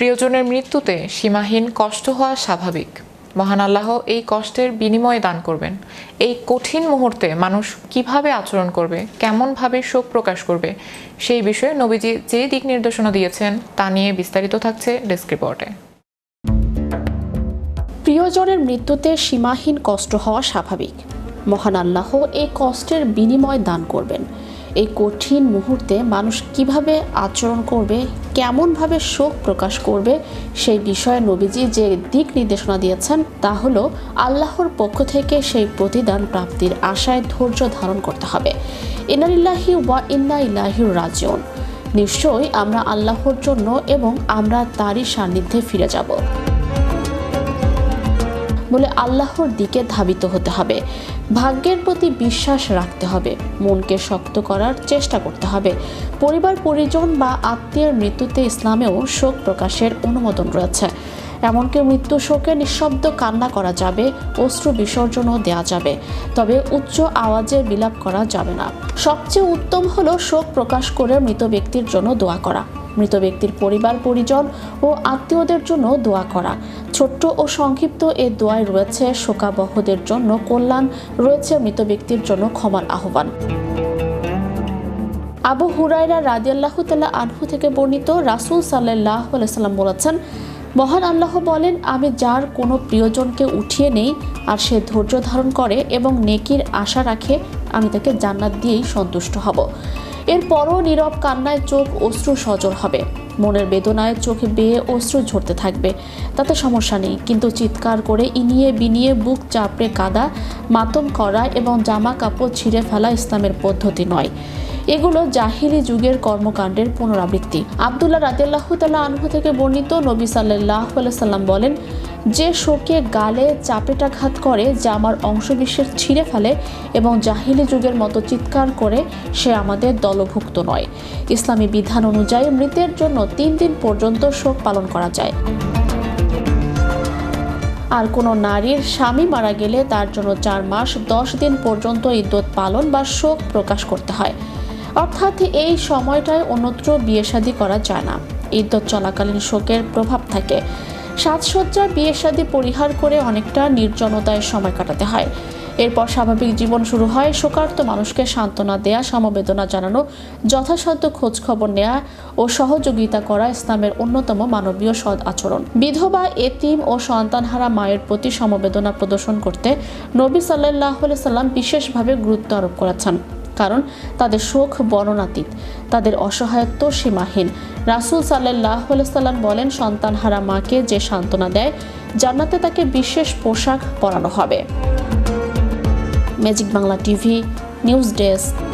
প্রিয়জনের মৃত্যুতে সীমাহীন কষ্ট হওয়া স্বাভাবিক। মহান আল্লাহ এই কষ্টের বিনিময়ে দান করবেন। এই কঠিন মুহূর্তে মানুষ কীভাবে আচরণ করবে, কেমনভাবে শোক প্রকাশ করবে, সেই বিষয়ে নবীজি যে দিক নির্দেশনা দিয়েছেন তা নিয়ে বিস্তারিত থাকছে ডেস্ক রিপোর্টে। প্রিয়জনের মৃত্যুতে সীমাহীন কষ্ট হওয়া স্বাভাবিক। মহান আল্লাহ এই কষ্টের বিনিময় দান করবেন। এই কঠিন মুহূর্তে মানুষ কীভাবে আচরণ করবে, কেমনভাবে শোক প্রকাশ করবে, সেই বিষয়ে নবীজি যে দিক নির্দেশনা দিয়েছেন তা হলো আল্লাহর পক্ষ থেকে সেই প্রতিদান প্রাপ্তির আশায় ধৈর্য ধারণ করতে হবে। ইনালিল্লাহি ওয়া ইন্না ইলাহির রাজিউন। নিশ্চয়ই আমরা আল্লাহর জন্য এবং আমরা তারই সান্নিধ্যে ফিরে যাব। বলে আল্লাহর দিকে ধাবিত হতে হবে। ভাগ্যের প্রতি বিশ্বাস রাখতে হবে। মনকে শক্ত করার চেষ্টা করতে হবে। পরিবার, পরিজন বা আত্মীয়ের মৃত্যুতে ইসলামেও শোক প্রকাশের অনুমোদন রয়েছে। এমনকি মৃত্যু শোকে নিঃশব্দ কান্না করা যাবে, অশ্রু বিসর্জনও দেওয়া যাবে। তবে উচ্চ আওয়াজে বিলাপ করা যাবে না। সবচেয়ে উত্তম হলো শোক প্রকাশ করে মৃত ব্যক্তির জন্য দোয়া করা। মৃত ব্যক্তির পরিবার, পরিজন ও আত্মীয়দের জন্য দোয়া করা। ছোট্ট ও সংক্ষিপ্ত এ দোয়ায় রয়েছে শোকাবহদের জন্য কল্যাণ, রয়েছে মৃত ব্যক্তির জন্য ক্ষমার আহ্বান। আবু হুরাইরা রাদিয়াল্লাহ তাল্লাহ আনহু থেকে বর্ণিত রাসুল সাল্লাহ সাল্লাম বলেছেন মহান আল্লাহ বলেন, আমি যার কোনো প্রিয়জনকে উঠিয়ে নেই, আর সে ধৈর্য ধারণ করে এবং নেকির আশা রাখে, আমি তাকে জান্নাত দিয়েই সন্তুষ্ট হব। এরপরও নীরব কান্নায় চোখ অশ্রু সজল হবে। মনের বেদনায় চোখে বেয়ে অশ্রু ঝরতে থাকবে। তাতে সমস্যা নেই, কিন্তু চিৎকার করে ইনিয়ে বিনিয়ে বুক চাপড়ে কাদা, মাতম করা এবং জামা কাপড় ছিঁড়ে ফেলা ইসলামের পদ্ধতি নয়। এগুলো জাহিলি যুগের কর্মকাণ্ডের পুনরাবৃত্তি। আবদুল্লাহ রাতেল্লাহ তাল্লাহ আনহু থেকে বর্ণিত নবী সাল্লাহ সাল্লাম বলেন যে শোকে গালে চাপেটাঘাত করে যা আমার অংশবিশেষ ছিঁড়ে ফেলে এবং জাহিলি যুগের মতো চিৎকার করে সে আমাদের দলভুক্ত নয়। ইসলামী বিধান অনুযায়ী মৃতের জন্য তিন দিন পর্যন্ত শোক পালন করা যায়। আর কোনো নারীর স্বামী মারা গেলে তার জন্য চার মাস, দশ দিন পর্যন্ত ইদ্যত পালন বা শোক প্রকাশ করতে হয়। অর্থাৎ এই সময়টায় অন্যত্র বিয়ে শাদী করা যায় না। ইদ্যত চলাকালীন শোকের প্রভাব থাকে। সাজসজ্জার বিয়ে শাদী পরিহার করে অনেকটা নির্জনতায় সময় কাটাতে হয়। এরপর স্বাভাবিক জীবন শুরু হয় শোকার্ত মানুষকে সান্ত্বনা দেয়া, সমবেদনা জানানো, যথাসাধ্য খোঁজ খবর নেওয়া ও সহযোগিতা করা ইসলামের অন্যতম মানবীয় সদ আচরণ। বিধবা, এতিম ও সন্তানহারা মায়ের প্রতি সমবেদনা প্রদর্শন করতে নবী সাল্লাহ সাল্লাম বিশেষভাবে গুরুত্ব আরোপ করেছেন। কারণ তাদের শোক বর্ণনাতীত। তাদের অসহায়ত্ব সীমাহীন। রাসুল সাল্লাহ সাল্লাম বলেন, সন্তান হারা মাকে যে সান্ত্বনা দেয়, জান্নাতে তাকে বিশেষ পোশাক পরানো হবে। Magic Bangla TV, news desk.